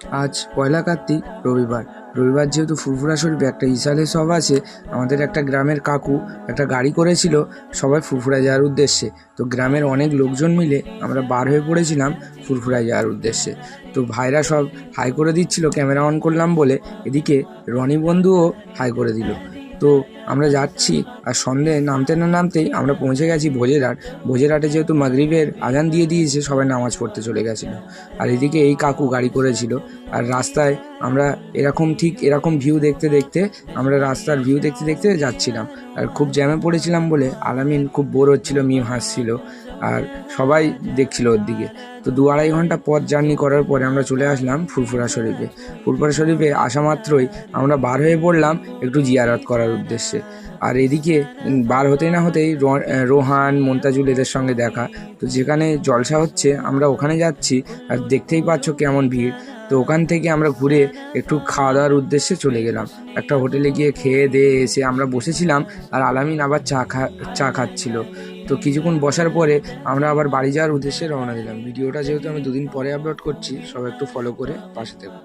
আজ পয়লা কার্তিক, রবিবার। রবিবার যেহেতু ফুরফুরা শরীফে একটা ইশালে সব আছে, আমাদের একটা গ্রামের কাকু একটা গাড়ি করেছিল, সবাই ফুরফুরা যাওয়ার উদ্দেশ্যে। তো গ্রামের অনেক লোকজন মিলে আমরা বার হয়ে পড়েছিলাম ফুরফুরা যাওয়ার উদ্দেশ্যে। তো ভাইরা সব হাই করে দিচ্ছিল, ক্যামেরা অন করলাম বলে, এদিকে রনি বন্ধুও হাই করে দিল। তো আমরা যাচ্ছি আর সন্ধে নামতে না নামতেই আমরা পৌঁছে গেছি ভোজেরহাট। ভোজেরহাটে যেহেতু মাগরীবের আজান দিয়ে দিয়েছে, সবাই নামাজ পড়তে চলে গেছিল। আর এদিকে এই কাকু গাড়ি করেছিল। আর রাস্তায় আমরা এরকম ঠিক এরকম ভিউ দেখতে দেখতে আমরা রাস্তার ভিউ দেখতে দেখতে যাচ্ছিলাম। আর খুব জ্যামে পড়েছিলাম বলে, আলামিন খুব বোর হচ্ছিল, মিম হাসছিল। আর সবাই দেখছিল ওর দিকে। তো দু আড়াই ঘণ্টা পথ জার্নি করার পরে আমরা চলে আসলাম ফুরফুরা শরীফে। ফুরফুরা শরীফে আসা মাত্রই আমরা বার হয়ে পড়লাম একটু জিয়ারত করার উদ্দেশ্যে। আর এদিকে বার হতেই না হতেই রোহান, মন্তাজুল এদের সঙ্গে দেখা। তো যেখানে জলসা হচ্ছে, আমরা ওখানে যাচ্ছি আর দেখতেই পাচ্ছ কেমন ভিড়। তো ওখান থেকে আমরা ঘুরে একটু খাওয়া দাওয়ার উদ্দেশ্যে চলে গেলাম। একটা হোটেলে গিয়ে খেয়ে দিয়ে এসে আমরা বসেছিলাম আর আলামিন আবার চা খা, চা খাচ্ছিল। তো কিছুক্ষণ বসার পরে আমরা আবার বাড়ি যাওয়ার উদ্দেশ্যে রওনা দিলাম। ভিডিওটা যেহেতু আমি দুদিন পরে আপলোড করছি, সবাই একটু ফলো করে পাশে থেকো।